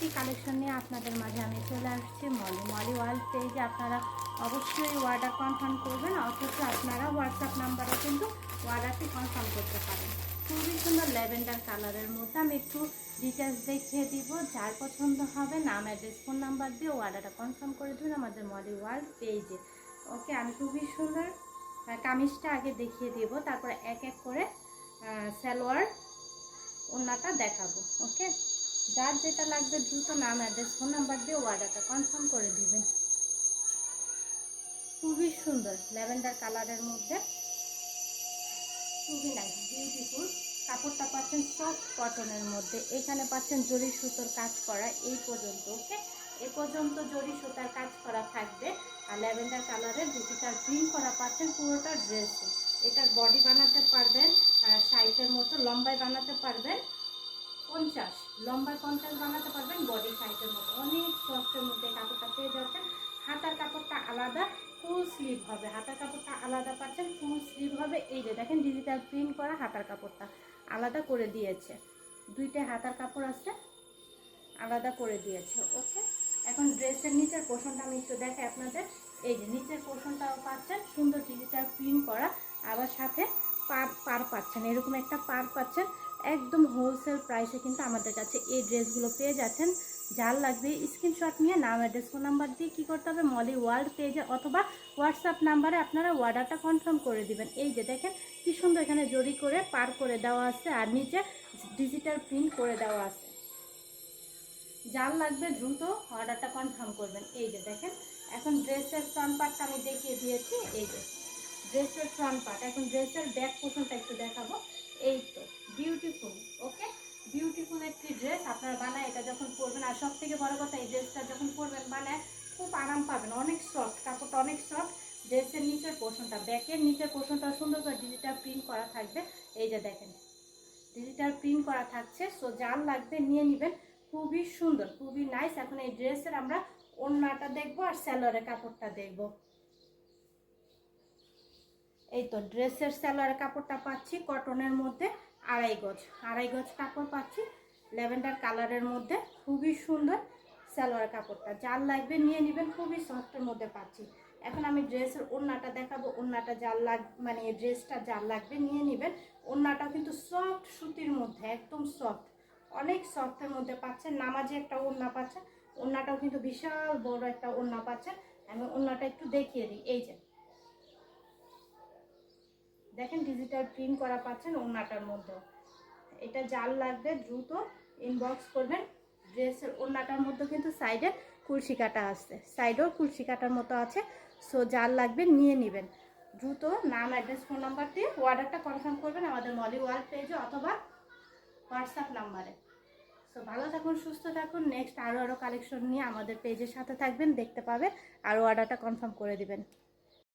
আরেকটি কালেকশন নিয়ে আপনাদের মাঝে আমি চলে আসছি। মলি মলি ওয়ার্ল্ড পেজে আপনারা অবশ্যই অর্ডার কনফার্ম করবেন, অথচ আপনারা হোয়াটসঅ্যাপ নাম্বারে কিন্তু অর্ডারটি কনফার্ম করতে পারেন। খুবই সুন্দর ল্যাভেন্ডার কালারের মধ্যে আমি একটু ডিটেলস দেখিয়ে দিব। যার পছন্দ হবে, নাম অ্যাড্রেস ফোন নাম্বার দিয়ে অর্ডারটা কনফার্ম করে দেবেন আমাদের মলি ওয়ার্ল্ড পেজে ওকে আমি খুবই সুন্দর কামিজটা আগে দেখিয়ে দিব, তারপরে এক এক করে সালোয়ার ওনাটা দেখাবো। ওকে যার যেটা লাগবে দ্রুত নাম অ্যাড্রেস ফোন নাম্বার দিয়ে অর্ডারটা কনফার্ম করে দিবেন। খুবই সুন্দর ল্যাভেন্ডার কালারের মধ্যে। খুবই নাইস বিউটিফুল কাপড়টা পাচ্ছেন সফট কটনের মধ্যে। এখানে পাচ্ছেন জরি সুতোর কাজ করা, এই পর্যন্ত ওকে এ পর্যন্ত জরি সুতার কাজ করা থাকবে। আর ল্যাভেন্ডার কালারের ডিজিটাল প্রিন্ট করা পাচ্ছেন পুরোটা ড্রেসে এটার বডি বানাতে পারবেন সাইজের মতো, লম্বায় বানাতে পারবেন। পঞ্চাশ লম্বায় পঞ্চাশ বানাতে পারবেন বডি সাইজের মতো। অনেক সফটের মধ্যে কাপড়টা পেয়ে যাচ্ছেন। হাতার কাপড়টা আলাদা ফুল স্লিভ হবে। হাতার কাপড়টা আলাদা পাচ্ছেন ফুল স্লিভ হবে। এই যে দেখেন ডিজিটাল প্রিন্ট করা হাতার কাপড়টা আলাদা করে দিয়েছে। দুইটা হাতার কাপড় আছে, আলাদা করে দিয়েছে। ওকে? এখন ড্রেসের নিচের পোর্শনটা আমি একটু দেখাই আপনাদের। এই যে নিচের পোর্শনটাও পাচ্ছেন, সুন্দর ডিজিটাল প্রিন্ট করা। আবার সাথে পার পার পাচ্ছেন, এরকম একটা পার পাচ্ছেন, একদম হোলসেল প্রাইসে কিন্তু আমাদের কাছে এই ড্রেসগুলো পেয়ে যাচ্ছেন। যার লাগবে স্ক্রিনশট নিয়ে, নাম অ্যাড্রেস ফোন নাম্বার দিয়ে কী করতে হবে? মলি ওয়ার্ল্ড পেজে অথবা হোয়াটসঅ্যাপ নাম্বারে আপনারা অর্ডারটা কনফার্ম করে দিবেন। এই যে দেখেন, কি সুন্দর এখানে জড়ি করে পার করে দেওয়া আছে আর নিচে ডিজিটাল প্রিন্ট করে দেওয়া আছে। যার লাগবে দ্রুত অর্ডারটা কনফার্ম করবেন। এই যে দেখেন, এখন ড্রেসের ফ্রন্ট পার্টটা আমি দেখিয়ে দিয়েছি। এই যে ড্রেসের ফ্রন্ট পার্ট এখন ড্রেসের ব্যাক পোর্শনটা একটু দেখাবো। এই তো বিউটিফুল ওকে বিউটিফুল একটি ড্রেস আপনারা বানায়, এটা যখন পরবেন, আর সব থেকে বড় কথা, এই ড্রেসটা যখন পরবেন, বানায়, খুব আরাম পাবেন। অনেক সফট কাপড়টা অনেক সফট ড্রেসের নিচের পোর্শনটা ব্যাকের নিচের পোর্শনটা সুন্দর করে ডিজিটাল প্রিন্ট করা থাকবে। এই যে দেখেন ডিজিটাল প্রিন্ট করা থাকছে সো যার লাগবে নিয়ে নেবেন। খুবই সুন্দর, খুবই নাইস এখন এই ড্রেসের আমরা ওড়নাটা দেখব আর স্যালোয়ারের কাপড়টা দেখব। এই তো ড্রেসের স্যালোয়ারের কাপড়টা পাচ্ছি, কটনের মধ্যে আড়াই গজ। আড়াই গজ কাপড় পাচ্ছি, ল্যাভেন্ডার কালারের মধ্যে খুবই সুন্দর স্যালোয়ার কাপড়টা। যার লাগবে নিয়ে নেবেন, খুবই সফটের মধ্যে পাচ্ছি। এখন আমি ড্রেসের ওড়নাটা দেখাবো, ওড়নাটা যার লাগ মানে ড্রেসটা যার লাগবে নিয়ে নেবেন। ওড়নাটা কিন্তু সফট সুতির মধ্যে, একদম সফট অনেক সফটের মধ্যে পাচ্ছেন, নামাজে একটা ওড়না পাচ্ছেন, ওড়নাটাও কিন্তু বিশাল বড় একটা ওড়না পাচ্ছেন। আমি ওড়নাটা একটু দেখিয়ে দিই, এই যে। দেখেন ডিজিটাল প্রিন্ট করা পাচ্ছেন ওড়নাটার মধ্যে। এটা জাল লাগবে, দ্রুত ইনবক্স করবেন। ড্রেসের ওড়নাটার মধ্যে কিন্তু সাইডে কুলসি কাটা আছে। সাইডেও কুলসি কাটার মতো আছে। সো জাল লাগবে, নিয়ে নেবেন। দ্রুত নাম অ্যাড্রেস ফোন নাম্বার দিয়ে অর্ডারটা কনফার্ম করবেন আমাদের মলি ওয়ার্ল্ড পেজে অথবা হোয়াটসঅ্যাপ নাম্বারে সো ভালো থাকুন, সুস্থ থাকুন। নেক্সট আরও আরও কালেকশন নিয়ে আমাদের পেজের সাথে থাকবেন, দেখতে পাবেন। আর অর্ডারটা কনফার্ম করে দিবেন।